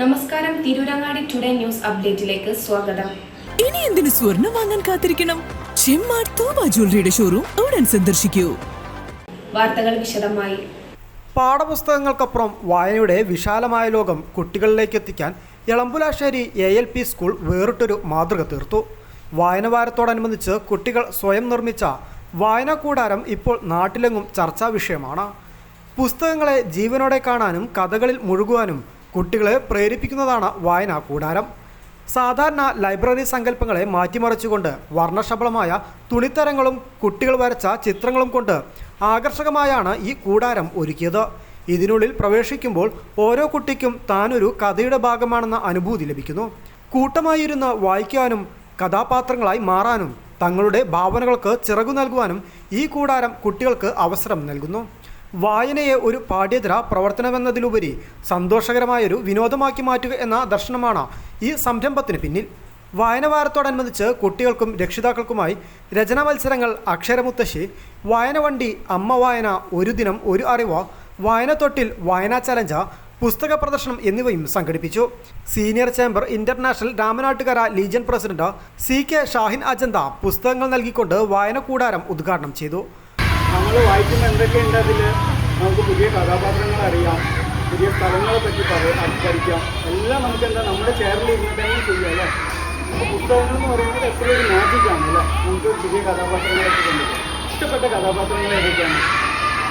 നമസ്കാരം Tirurangadi today news അപ്ഡേറ്റിലേക്ക് സ്വാഗതം. ഇനി എന്തിനു സ്വർണം വാങ്ങാൻ കാത്തിരിക്കണം? ചെമ്മാർ തോമ ജ്വല്ലറിയുടെ ഷോറൂം ഉടൻ സന്ദർശിക്കൂ. വാർത്തകൾ വിശദമായി. പാഠപുസ്തകങ്ങൾക്കപ്പുറം വായനയുടെ വിശാലമായ ലോകം കുട്ടികളിലേക്ക് എത്തിക്കാൻ Elambulassery A L P school വേറിട്ടൊരു മാതൃക തീർത്തു. വായന വാരത്തോടനുബന്ധിച്ച് കുട്ടികൾ സ്വയം നിർമ്മിച്ച വായനാ കൂടാരം ഇപ്പോൾ നാട്ടിലെങ്ങും ചർച്ചാ വിഷയമാണ് പുസ്തകങ്ങളെ ജീവനോടെ കാണാനും കഥകളിൽ മുഴുകുവാനും കുട്ടികളെ പ്രേരിപ്പിക്കുന്നതാണ് വായനാ കൂടാരം. സാധാരണ ലൈബ്രറി സങ്കല്പങ്ങളെ മാറ്റിമറിച്ചുകൊണ്ട് വർണശബളമായ തുണിത്തരങ്ങളും കുട്ടികൾ വരച്ച ചിത്രങ്ങളും കൊണ്ട് ആകർഷകമായാണ് ഈ കൂടാരം ഒരുക്കിയത്. ഇതിനുള്ളിൽ പ്രവേശിക്കുമ്പോൾ ഓരോ കുട്ടിക്കും താനൊരു കഥയുടെ ഭാഗമാണെന്ന അനുഭൂതി ലഭിക്കുന്നു. കൂട്ടമായിരുന്ന് വായിക്കാനും കഥാപാത്രങ്ങളായി മാറാനും തങ്ങളുടെ ഭാവനകൾക്ക് ചിറകു നൽകുവാനും ഈ കൂടാരം കുട്ടികൾക്ക് അവസരം നൽകുന്നു. വായനയെ ഒരു പാഠ്യേതര പ്രവർത്തനമെന്നതിലുപരി സന്തോഷകരമായൊരു വിനോദമാക്കി മാറ്റുക എന്ന ദർശനമാണ് ഈ സംരംഭത്തിന് പിന്നിൽ. വായന വാരത്തോടനുബന്ധിച്ച് കുട്ടികൾക്കും രക്ഷിതാക്കൾക്കുമായി രചനാ മത്സരങ്ങൾ അക്ഷരമുത്തശ്ശി വായന വണ്ടി അമ്മ വായന ഒരു ദിനം ഒരു അറിവ് വായന തൊട്ടിൽ വായനാ ചലഞ്ച പുസ്തക പ്രദർശനം എന്നിവയും സംഘടിപ്പിച്ചു. Senior chamber international Ramanattukara legion president C K Shahin Ajantha പുസ്തകങ്ങൾ നൽകിക്കൊണ്ട് വായന കൂടാരം ഉദ്ഘാടനം ചെയ്തു. നമ്മൾ വായിക്കുന്ന എന്തൊക്കെയുണ്ട് അതിൽ നമുക്ക് പുതിയ കഥാപാത്രങ്ങൾ അറിയാം പുതിയ സ്ഥലങ്ങളെ പറ്റി പറയാം പഠിക്കാം എല്ലാം നമുക്ക് എന്താ നമ്മുടെ ചെയറിൽ ഇരുന്നിട്ട് തന്നെ ചെയ്യാം അല്ലേ? അപ്പോൾ പുസ്തകങ്ങൾ എന്ന് പറയുന്നത് എപ്പോഴും ഒരു മാജിക്കാണ് അല്ലേ? നമുക്ക് പുതിയ കഥാപാത്രങ്ങളൊക്കെ കണ്ടു. ഇഷ്ടപ്പെട്ട കഥാപാത്രങ്ങൾ ഏതൊക്കെയാണ്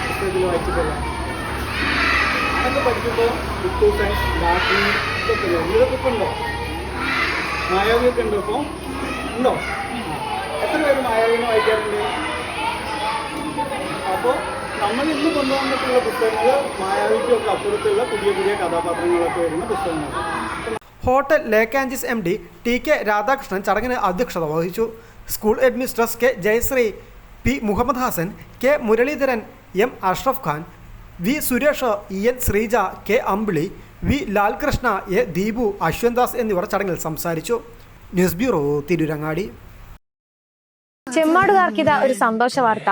പുസ്തകത്തിൽ വായിച്ചിട്ടുള്ള അതൊക്കെ പഠിക്കുമ്പോൾ സയൻസ് ബാക്കി ഇതൊക്കെ? ഇതൊക്കെ ഉണ്ടോ? മായാവിയൊക്കെ ഉണ്ടോ ഇപ്പോൾ ഉണ്ടോ? എത്ര പേര് മായാവിനെ വായിക്കാറുണ്ട്? നമ്മൾ ഇന്ന് കൊണ്ടുവന്നിട്ടുള്ള പുസ്തകങ്ങൾ മായാവിക്കൊക്കെ അപ്പുറത്തുള്ള പുതിയ പുതിയ കഥാപാത്രങ്ങളൊക്കെ വരുന്ന പുസ്തകങ്ങളാണ്. Hotel ലേക്കാഞ്ചിസ് M D T K Radhakrishnan ചടങ്ങിന് അധ്യക്ഷത വഹിച്ചു. School headmistress K Jayasree P Muhammad Hassan K Muraleedharan M Ashraf Khan V Suresh E N Sreeja K Ambili V Lalkrishna A Deepu Aswandas എന്നിവർ ചടങ്ങിൽ സംസാരിച്ചു. News bureau Tirurangadi. ചെമ്മാടുകാർക്കിത ഒരു സന്തോഷ വാർത്ത.